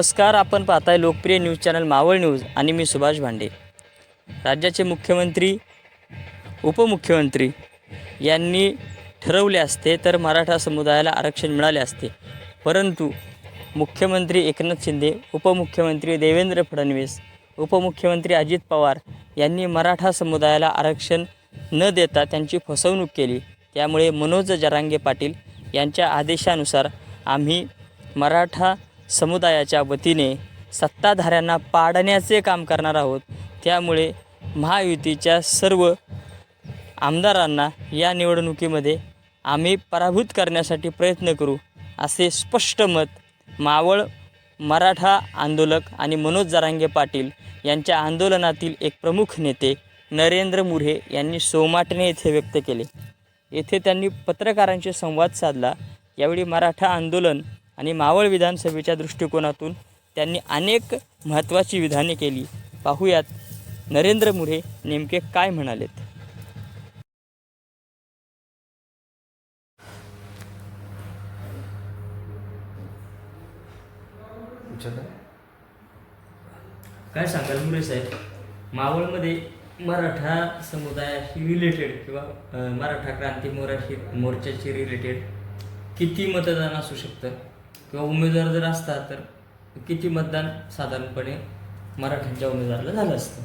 नमस्कार आपण पाहताय लोकप्रिय न्यूज चॅनल मावळ न्यूज आणि मी सुभाष भांडे. राज्याचे मुख्यमंत्री उपमुख्यमंत्री यांनी ठरवले असते तर मराठा समुदायाला आरक्षण मिळाले असते. परंतु मुख्यमंत्री एकनाथ शिंदे उपमुख्यमंत्री देवेंद्र फडणवीस उपमुख्यमंत्री अजित पवार यांनी मराठा समुदायाला आरक्षण न देता त्यांची फसवणूक केली. त्यामुळे मनोज जरांगे पाटील यांच्या आदेशानुसार आम्ही मराठा समुदायाच्या वतीने सत्ताधाऱ्यांना पाडण्याचे काम करणार आहोत. त्यामुळे महायुतीच्या सर्व आमदारांना या निवडणुकीमध्ये आम्ही पराभूत करण्यासाठी प्रयत्न करू असे स्पष्ट मत मावळ मराठा आंदोलक आणि मनोज जरांगे पाटील यांच्या आंदोलनातील एक प्रमुख नेते नरेंद्र मुरे यांनी सोमाटणे येथे व्यक्त केले. येथे त्यांनी पत्रकारांशी संवाद साधला. यावेळी मराठा आंदोलन आणि मावळ विधानसभेच्या दृष्टिकोनातून त्यांनी अनेक महत्त्वाची विधाने केली. पाहूयात नरेंद्र मुर्हे नेमके काय म्हणालेत? काय सांगाल मुरे साहेब? मावळमध्ये मराठा समुदायाशी रिलेटेड किंवा मराठा क्रांती मोराशी मोर्चाशी रिलेटेड किती मतदान असू शकतं? किंवा उमेदवार जर असता तर किती मतदान साधारणपणे मराठ्यांच्या उमेदवाराला झालं असतं?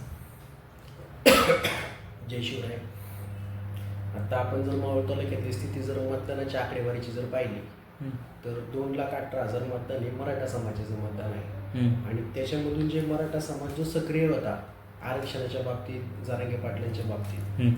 जय शिवराय. आता आपण जर मावळ तालुक्यातली स्थिती जर मतदानाच्या आकडेवारीची जर पाहिली तर दोन लाख अठरा हजार मतदान हे मराठा समाजाचं मतदान आहे. आणि त्याच्यामधून जे मराठा समाज जो सक्रिय होता आरक्षणाच्या बाबतीत जारांगे पाटलांच्या बाबतीत.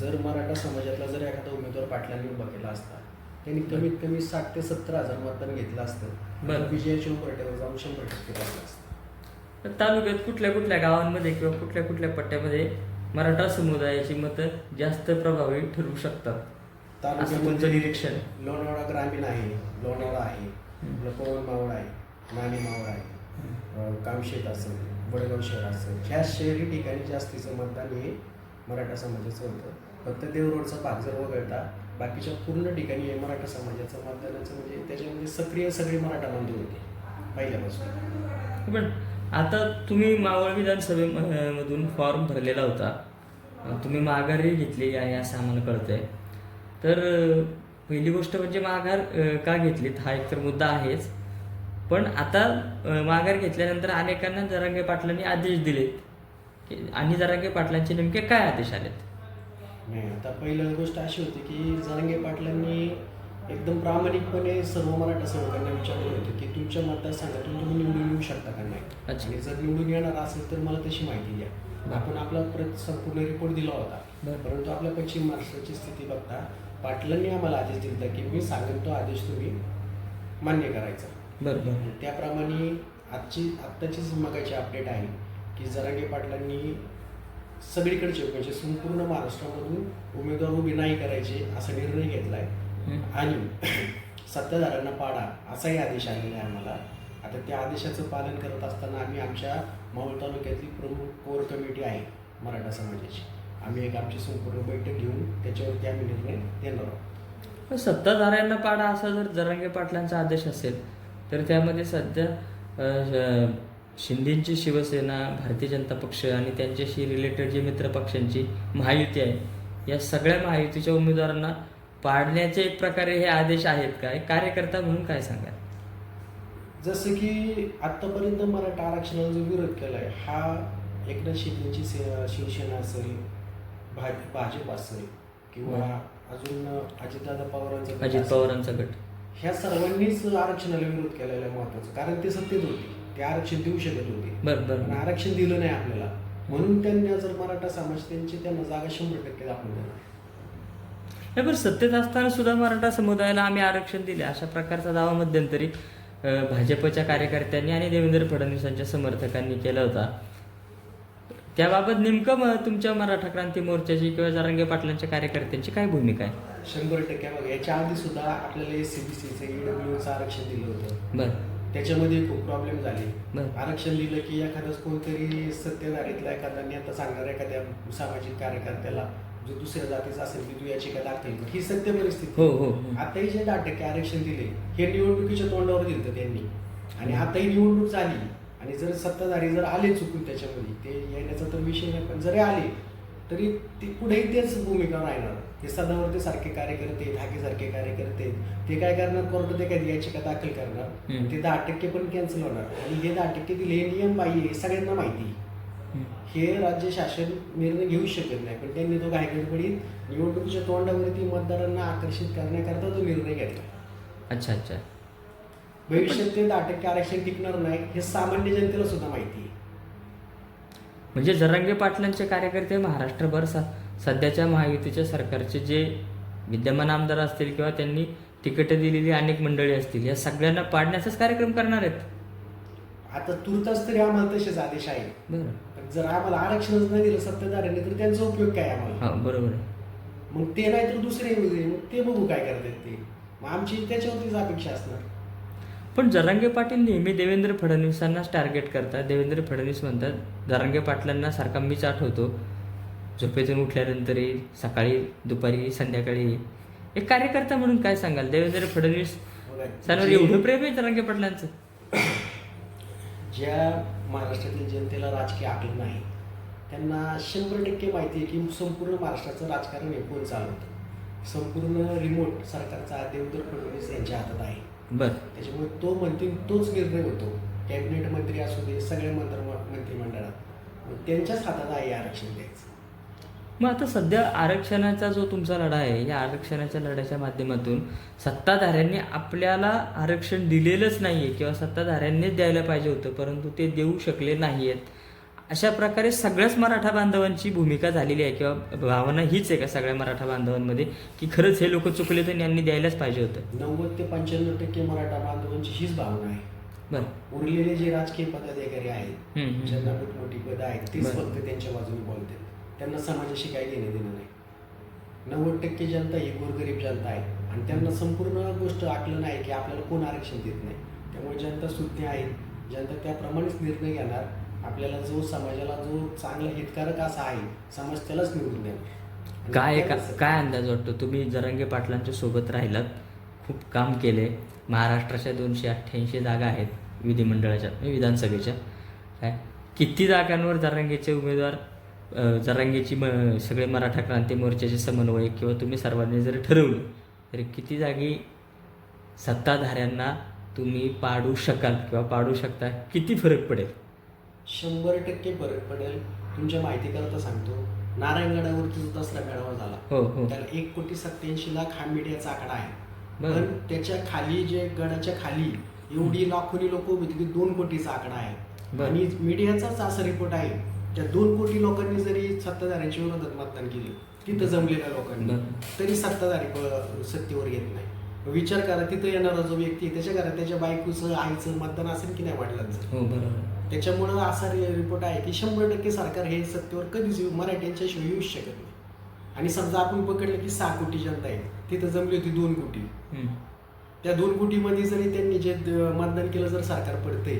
जर मराठा समाजातला जर एखादा उमेदवार पाटलांनी उभा केला असता त्यांनी कमीत कमी साठ ते सत्तर हजार मतदान घेतलं असतं. बरं. विजयाच्या उंबरट्यावर जाऊन शंभर टक्के बसलं असतं. तर तालुक्यात कुठल्या कुठल्या गावांमध्ये किंवा कुठल्या कुठल्या पट्ट्यामध्ये मराठा समुदायाची मतं जास्त प्रभावी ठरू शकतात? तुमचं निरीक्षण लोणावळा ग्रामीण आहे लोणावळा आहे. आपलं पवन मावळ आहे नाणे मावळ आहे कामशेत असेल वडगाव शहर असेल ह्या शहरी ठिकाणी जास्तीचं मतदान हे मराठा समाजाचं होतं. फक्त देवरोडचा भाग जर वगळता बाकीच्या पूर्ण ठिकाणी हे मराठा समाजाचं मतदानाचं म्हणजे त्याच्यामध्ये सक्रिय सगळी मराठा बांधव होते पहिल्यापासून. पण आता तुम्ही मावळ विधानसभेमधून फॉर्म भरलेला होता. तुम्ही माघारही घेतली आहे असं आम्हाला कळतंय. तर पहिली गोष्ट म्हणजे माघार का घेतलीत? हा एक तर मुद्दा आहेच. पण आता माघार घेतल्यानंतर अनेकांना जरांगे पाटलांनी आदेश दिलेत. की- आणि जरांगे पाटलांचे नेमके काय आदेश आलेत? नाही आता पहिलं गोष्ट अशी होती की जरांगे पाटलांनी एकदम प्रामाणिकपणे सर्व मराठा सेवकांना विचारलं होतं की तुमच्या मतदारसंघातून तुम्ही निवडून येऊ शकता का नाही? अच्छा. आणि जर निवडून येणार असेल तर मला तशी माहिती द्या. आपण आपला परत संपूर्ण रिपोर्ट दिला होता. बरं. परंतु आपल्या पश्चिम महाराष्ट्राची स्थिती बघता पाटलांनी आम्हाला आदेश दिला की मी सांगेन तो आदेश तुम्ही मान्य करायचा. बरं बरं. त्याप्रमाणे आजची आत्ताचीच मगाची अपडेट आहे की जरांगे पाटलांनी सगळीकडचे म्हणजे संपूर्ण महाराष्ट्रामधून उमेदवार उभे नाही करायचे असा निर्णय घेतला आहे. आणि सत्ताधाऱ्यांना पाडा असाही आदेश आलेला आहे आम्हाला. आता त्या आदेशाचं पालन करत असताना आम्ही आमच्या मावळ तालुक्यातली प्रमुख कोर कमिटी आहे मराठा समाजाची. आम्ही एक आमची संपूर्ण बैठक घेऊन त्याच्यावरती आम्ही निर्णय देणार आहोत. सत्ताधाऱ्यांना पाडा असा जर जरांगे पाटलांचा आदेश असेल तर त्यामध्ये सध्या शिंदेची शिवसेना भारतीय जनता पक्ष आणि त्यांच्याशी रिलेटेड जे मित्र पक्षांची महायुती आहे या सगळ्या महायुतीच्या उमेदवारांना पाडण्याचे एक प्रकारे हे आदेश आहेत काय? कार्यकर्ता म्हणून काय सांगा जसं की आत्तापर्यंत मराठा आरक्षणाला जो विरोध केला आहे हा एकनाथ शिंदेची शिवसेना असेल भाज भाजप असेल किंवा अजून अजितदादा पवारांचा अजित. पवारांचा गट. ह्या सर्वांनीच आरक्षणाला विरोध केलेला आहे महत्वाचं कारण ते सत्तेत होते. ते आरक्षण देऊ शकत होते. बरं पण बरं. आरक्षण दिलं नाही आपल्याला. म्हणून त्यांनी जर मराठा समाज त्यांची त्यांना जागा शंभर टक्के दाखवून देणार नाही पण सत्तेत असताना सुद्धा मराठा समुदायाला आम्ही आरक्षण दिले. अशा प्रकारचा दावा मध्यंतरी अ, भाजपच्या कार्यकर्त्यांनी आणि देवेंद्र फडणवीसांच्या समर्थकांनी केला होता. त्याबाबत नेमकं म- तुमच्या मराठा क्रांती मोर्चाची किंवा जरांगे पाटलांच्या कार्यकर्त्यांची काय भूमिका आहे? शंभर टक्के बघा याच्या आधी सुद्धा आपल्याला एस सी बी सीचं ईडब्ल्यूचं आरक्षण दिलं होतं. बरं. त्याच्यामध्ये खूप प्रॉब्लेम झाले. आरक्षण दिलं की एखादं कोणतरी सत्तेधारीतला एखादा नेता सांगणार एखाद्या सामाजिक कार्यकर्त्याला जो दुसऱ्या जातीचा असेल की तू याची का दाखल कर. ही सत्य परिस्थिती. हो हो हो. आताही जे दहा टक्के आरक्षण दिले हे निवडणुकीच्या तोंडावर दिलं त्यांनी. आणि आता ही निवडणूक झाली. आणि जर सत्ताधारी जर आले चुकून त्याच्यामध्ये ते येण्याचा तर विषय नाही पण जरी आले तरी ते पुढेही तेच भूमिका राहणार. ते सदावरती सारखे कार्यकर्ते धाकेसारखे कार्यकर्ते ते काय करणार? कोर्टात एखादी याचिका दाखल करणार. ते दहा टक्के पण कॅन्सल होणार. आणि हे दहा टक्के दिले हे नियम बाह्य आहे सगळ्यांना माहिती. हे राज्य शासन निर्णय घेऊ शकत नाही. पण त्यांनी तो घायगडपडीत निवडणुकीच्या तोंडावरती मतदारांना आकर्षित करण्याकरता तो निर्णय घेतला. अच्छा अच्छा. भविष्यात ते दहा टक्के आरक्षण टिकणार नाही हे सामान्य जनतेला सुद्धा माहिती आहे. म्हणजे जरांगे पाटलांचे कार्यकर्ते महाराष्ट्रभर स सध्याच्या महायुतीच्या सरकारचे जे विद्यमान आमदार असतील किंवा त्यांनी तिकीटं दिलेली अनेक मंडळी असतील या सगळ्यांना पाडण्याचाच कार्यक्रम करणार आहेत. आता तुर्तास तरी आम्हाला तसेच आदेश आहेत बरं. पण जर आम्हाला आरक्षणच नाही दिलं सत्ताधाऱ्यांनी तर त्यांचा उपयोग काय आम्हाला? हां बरोबर आहे. मग ते नाही तर दुसरे मग ते बघू काय करतात ते. मग आमची त्याच्यावरतीच अपेक्षा असणार. पण जरांगे पाटील नेहमी देवेंद्र फडणवीसांनाच टार्गेट करतात. देवेंद्र फडणवीस म्हणतात जरांगे पाटलांना सारखा मीच आठवतो झोपेतून उठल्यानंतरही सकाळी दुपारी संध्याकाळी. एक कार्यकर्ता म्हणून काय सांगाल? देवेंद्र फडणवीस जे- एवढं प्रेम आहे जरांगे पाटलांचं? ज्या महाराष्ट्रातील जनतेला राजकीय आकलन नाही त्यांना शंभर टक्के माहिती आहे की संपूर्ण महाराष्ट्राचं राजकारण हे कोण चालवतं संपूर्ण रिमोट सरकारचा देवेंद्र फडणवीस यांच्या हातात आहे. बरं. त्याच्यामुळे तो म्हणतील तोच निर्णय होतो. कॅबिनेट मंत्री असू दे सगळे मंत्र मंत्रिमंडळात. त्यांच्याच हातात आहे आरक्षण द्यायचं. मग आता सध्या आरक्षणाचा जो तुमचा लढा आहे या आरक्षणाच्या लढ्याच्या माध्यमातून सत्ताधाऱ्यांनी आपल्याला आरक्षण दिलेलंच नाही आहे किंवा सत्ताधाऱ्यांनीच द्यायला पाहिजे होतं परंतु ते देऊ शकले नाही आहेत अशा प्रकारे सगळ्याच मराठा बांधवांची भूमिका झालेली आहे किंवा भावना हीच आहे का सगळ्या मराठा बांधवांमध्ये की खरंच हे लोक चुकले तर यांनी द्यायलाच पाहिजे होतं? नव्वद ते पंच्याण्णव टक्के मराठा बांधवांची हीच भावना आहे. बरं. उरलेले जे राजकीय पदाधिकारी आहेत. ज्यांना मोठमोठी पदं आहेत तेच. फक्त त्यांच्या बाजूने बोलतात. त्यांना समाजाशी काही घेणं देणं नाही. नव्वद टक्के जनता ही गोरगरीब जनता आहे आणि त्यांना संपूर्ण गोष्ट आकलन आहे की आपल्याला कोण आरक्षण देत नाही. त्यामुळे जनता सुज्ञ आहे. जनता त्याप्रमाणेच निर्णय घेणार. आपल्याला जो समाजाला जो चांगला हितकारक असा आहे समाज त्यालाच निवडून आणि काय काय अंदाज वाटतो? तुम्ही जरांगे पाटलांच्या सोबत राहिलात खूप काम केले. महाराष्ट्राच्या दोनशे अठ्ठ्याऐंशी जागा आहेत विधिमंडळाच्या म्हणजे विधानसभेच्या. काय? किती जागांवर जरांगेचे उमेदवार जरांगेची म सगळे मराठा क्रांती मोर्चाचे समन्वय किंवा तुम्ही सर्वांनी जर ठरवलं तरी किती जागी सत्ताधाऱ्यांना तुम्ही पाडू शकाल किंवा पाडू शकता? किती फरक पडेल? शंभर टक्के फरक पडेल. तुमच्या माहिती करता सांगतो. नारायणगडावरती जो दसरा मेळावा झाला. हो हो. त्याला एक कोटी सत्याऐंशी लाख हा मीडियाचा आकडा आहे. पण त्याच्याखाली जे गडाच्या खाली एवढी लाखोनी लोक होती, दोन कोटीचा आकडा आहे. आणि मीडियाचाच असा रिपोर्ट आहे त्या दोन कोटी लोकांनी जरी सत्ताधाऱ्यांच्या विरोधात मतदान केले तिथं जमलेल्या लोकांनी. तरी सत्ताधारी सत्तेवर येत नाही. विचार करा तिथं येणारा जो व्यक्ती आहे, त्याच्या घरात त्याच्या बायकोचं आईचं मतदान असेल की नाही वडिलांचं? हो बरोबर. त्याच्यामुळं असा रि- रिपोर्ट आहे की शंभर टक्के सरकार हे सत्तेवर कधीच येऊ- मराठ्यांच्या शिवाय येऊच शकत नाही. आणि समजा आपण पकडलं की सहा कोटी जनता आहे तिथं जमली होती दोन कोटी. त्या दोन कोटीमध्ये जरी त्यांनी जे मतदान केलं जर सरकार पडते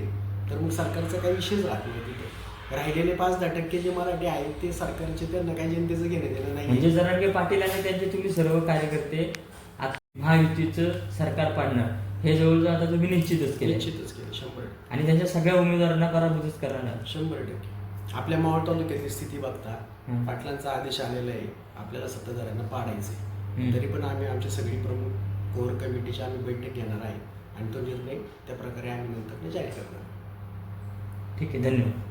तर मग सरकारचा काही विषयच राहत नाही तिथे. राहिलेले पाच दहा टक्के जे मराठी आहेत ते सरकारचे त्यांना काही जनतेचं घेणं देणं नाही म्हणजे जरांगे पाटील आणि त्यांचे तुम्ही सर्व कार्यकर्ते महायुतीचं सरकार पाडणार हे जवळजवळ आता तुम्ही निश्चितच केले निश्चितच केलं शंभर टक्के. आणि त्यांच्या सगळ्या उमेदवारांना पराभूतच करणार शंभर टक्के. आपल्या मावळ तालुक्यातली स्थिती बघता हं. पाटलांचा आदेश आलेला आहे आपल्याला सत्ताधाऱ्यांना पाडायचे. तरी पण आम्ही आमची सगळी प्रमुख कोर कमिटीची आम्ही बैठक घेणार आहे. आणि तो निर्णय त्या प्रकारे आम्ही नंतर जाहीर करणार. ठीक आहे धन्यवाद.